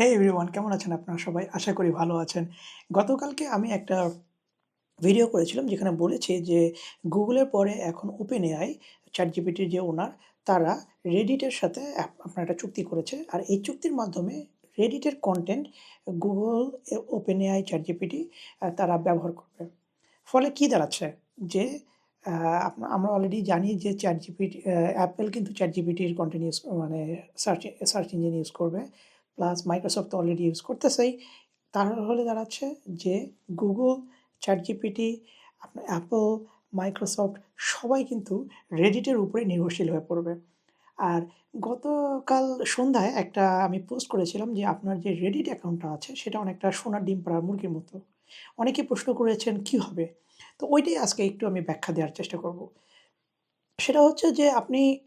হে everyone কেমন আছেন আপনারা সবাই? আশা করি ভালো আছেন। গতকালকে আমি একটা ভিডিও করেছিলাম যেখানে বলেছি যে গুগলের পরে এখন OpenAI, ChatGPT র যে ওনার তারা রেডিটের সাথে আপনার একটা চুক্তি করেছে। আর এই চুক্তির মাধ্যমে রেডিটের content Google open A OpenAI, ChatGPT আ তারা ব্যবহার করবে। ফলে কি দাঁড়াচ্ছে? যে আ আপনা আমরা অলরেডি জানি যে ChatGPT অ্যা Apple কিন্তু ChatGPT এর কনটেন্ট ইউজ মানে সার্চ সার্চ ইঞ্জিন ইউজ করবে। প্লাস মাইক্রোসফট অলরেডি ইউজ করতেছেই। তাহলে দাঁড়াচ্ছে যে Google, ChatGPT, আপনার Apple, মাইক্রোসফট সবাই কিন্তু রেডিটের উপরে নির্ভরশীল হয়ে পড়বে। আর গতকাল সন্ধ্যায় একটা আমি পোস্ট করেছিলাম যে আপনার যে রেডিট অ্যাকাউন্টটা আছে সেটা অনেকটা সোনার ডিম পাড়া মুরগির মতো। অনেকে প্রশ্ন করেছেন কি হবে? তো ওইটাই আজকে একটু আমি ব্যাখ্যা দেওয়ার চেষ্টা করব। সেটা হচ্ছে যে আপনি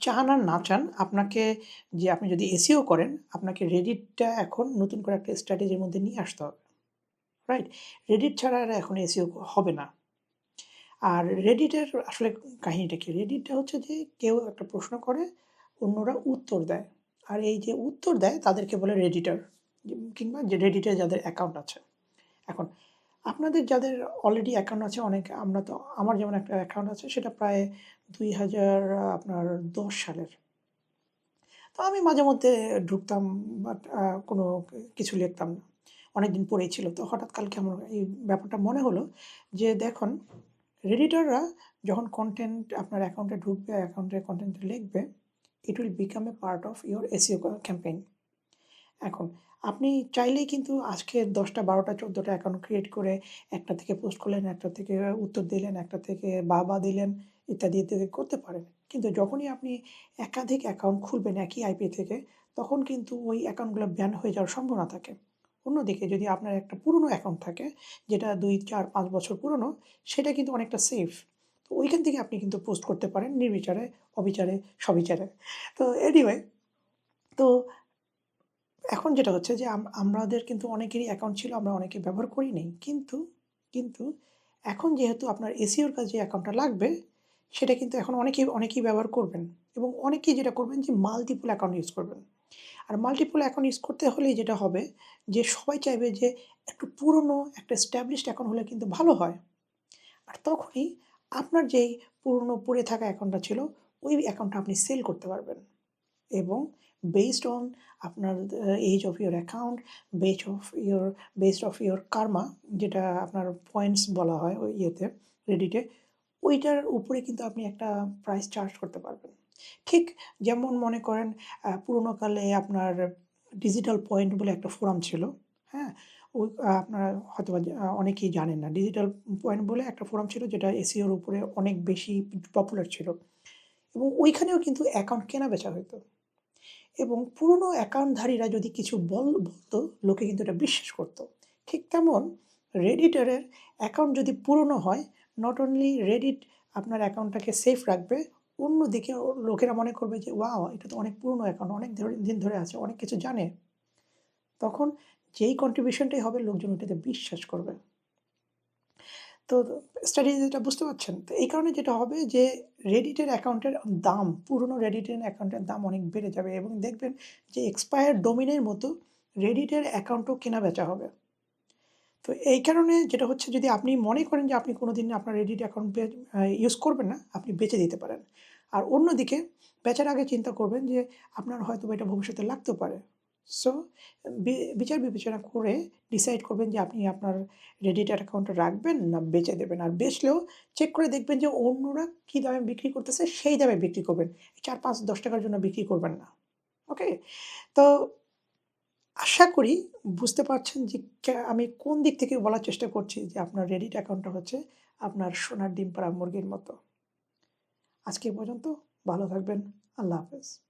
চান আর না চান আপনাকে যে আপনি যদি এসিও করেন আপনাকে রেডিটটা এখন নতুন করে একটা স্ট্র্যাটেজির মধ্যে নিয়ে আসতে হবে। রাইট? রেডিট ছাড়া আর এখন এসিও হবে না। আর রেডিটের আসলে কাহিনীটা কি? Reddit টা হচ্ছে যে কেউ একটা প্রশ্ন করে, অন্যরা উত্তর দেয়। আর এই যে উত্তর দেয় তাদেরকে বলে রেডিটার কিংবা যে এ যাদের অ্যাকাউন্ট আছে। এখন আপনাদের যাদের অলরেডি অ্যাকাউন্ট আছে অনেক আমরা তো আমার যেমন একটা অ্যাকাউন্ট আছে সেটা প্রায় ২০০০ আপনার ১০ সালের। তো আমি মাঝে মধ্যে ঢুকতাম বাট কোনো কিছু লিখতাম না। অনেকদিন পরেই ছিল। তো হঠাৎ কালকে আমার এই ব্যাপারটা মনে হলো যে দেখুন Redditor-রা যখন কন্টেন্ট আপনার অ্যাকাউন্টে ঢুকবে, অ্যাকাউন্টে কনটেন্ট লিখবে, it will become a part of your SEO campaign. এখন আপনি চাইলেই কিন্তু আজকে ১০ টা ১২ টা ১৪ টা অ্যাকাউন্ট ক্রিয়েট করে একটা থেকে পোস্ট করলেন, একটা থেকে উত্তর দিলেন, একটা থেকে বাহ-বাহ দিলেন ইত্যাদি, ইত্যাদি করতে পারেন। কিন্তু যখনই আপনি একাধিক অ্যাকাউন্ট খুলবেন একই আইপি থেকে তখন কিন্তু ওই অ্যাকাউন্টগুলো ব্যান হয়ে যাওয়ার সম্ভাবনা থাকে। অন্যদিকে যদি আপনার একটা পুরনো অ্যাকাউন্ট থাকে যেটা ২, ৪, ৫ বছর পুরনো সেটা কিন্তু অনেকটা সেফ। তো ওইখান থেকে আপনি কিন্তু পোস্ট করতে পারেন নির্বিচারে, অবিচারে, সবিচারে। তো এনিওয়ে তো এখন যেটা হচ্ছে যে আম আমাদের কিন্তু অনেকেরই অ্যাকাউন্ট ছিল আমরা অনেকে ব্যবহার করি নাই। কিন্তু, কিন্তু এখন যেহেতু আপনার এসিওর কাজে অ্যাকাউন্টটা লাগবে সেটা কিন্তু এখন অনেকেই অনেকেই ব্যবহার করবেন এবং অনেকেই যেটা করবেন যে মাল্টিপল অ্যাকাউন্ট ইউজ করবেন। আর মাল্টিপল অ্যাকাউন্ট ইউজ করতে হলেই যেটা হবে যে সবাই চাইবে যে একটু পুরনো একটা established অ্যাকাউন্ট হলে কিন্তু ভালো হয়। আর তখনই আপনার যেই পুরনো পড়ে থাকা অ্যাকাউন্টটা ছিল ওই অ্যাকাউন্টটা আপনি সেল করতে পারবেন। এবং বেসড অন আপনার age of your account, base of your based of your karma যেটা আপনার পয়েন্টস বলা হয় ওই ইয়েতে এ ওইটার উপরে কিন্তু আপনি একটা প্রাইস চার্জ করতে পারবেন। ঠিক যেমন মনে করেন আ পুরোনো কালে আপনার ডিজিটাল পয়েন্ট বলে একটা ফোরাম ছিল। হ্যাঁ? ওই আপনারা হয়তোবা অনেকেই জানেন না। ডিজিটাল পয়েন্ট বলে একটা ফোরাম ছিল যেটা এসিওর উপরে অনেক বেশি পপুলার ছিল। এবং ওইখানেও কিন্তু অ্যাকাউন্ট কেনা-বেচা হইতো। এবং পুরনো অ্যাকাউন্টধারীরা যদি কিছু বল বলতো লোকে কিন্তু এটা বিশ্বাস করত। ঠিক তেমন এর অ্যাকাউন্ট যদি পুরনো হয় নট অনলি রেডিট আপনার অ্যাকাউন্টটাকে সেফ রাখবে, অন্যদিকে লোকেরা মনে করবে যে ওয়াও! এটা তো অনেক পুরনো অ্যাকাউন্ট অনেক দিন ধরে আছে, অনেক কিছু জানে। তখন যেই কন্ট্রিবিউশনটাই হবে লোকজন ওটাতে বিশ্বাস করবে। তো স্ট্র্যাটেজিটা বুঝতে পারছেন? তো এই কারণে যেটা হবে যে এর অ্যাকাউন্টের দাম পুরনো এর অ্যাকাউন্টের দাম অনেক বেড়ে যাবে এবং দেখবেন যে এক্সপায়ার ডোমিনের মতো এর অ্যাকাউন্টও কেনা-বেচা হবে। তো এই কারণে যেটা হচ্ছে যদি আপনি মনে করেন যে আপনি কোনোদিন আপনার রেডিট অ্যাকাউন্ট ইউজ করবেন না, আপনি বেচে দিতে পারেন। আর অন্যদিকে বেচার আগে চিন্তা করবেন যে আপনার হয়তোবা এটা ভবিষ্যতে লাগতেও পারে। সো বিচার বিবেচনা করে ডিসাইড করবেন যে আপনি আপনার এর অ্যাকাউন্টটা রাখবেন না বেচে দেবেন। আর বেচলেও চেক করে দেখবেন যে অন্যরা কী দামে বিক্রি করতেছে সেই দামে বিক্রি করবেন। ৪, ৫, ১০ টাকার জন্য বিক্রি করবেন না। ওকে? তো আশা করি বুঝতে পারছেন যে আমি কোন দিক থেকে বলার চেষ্টা করছি যে আপনার রেডিট অ্যাকাউন্টটা হচ্ছে আপনার সোনার ডিম পাড়া মুরগির মতো। আজকে পর্যন্ত ভালো থাকবেন। আল্লাহ হাফেজ।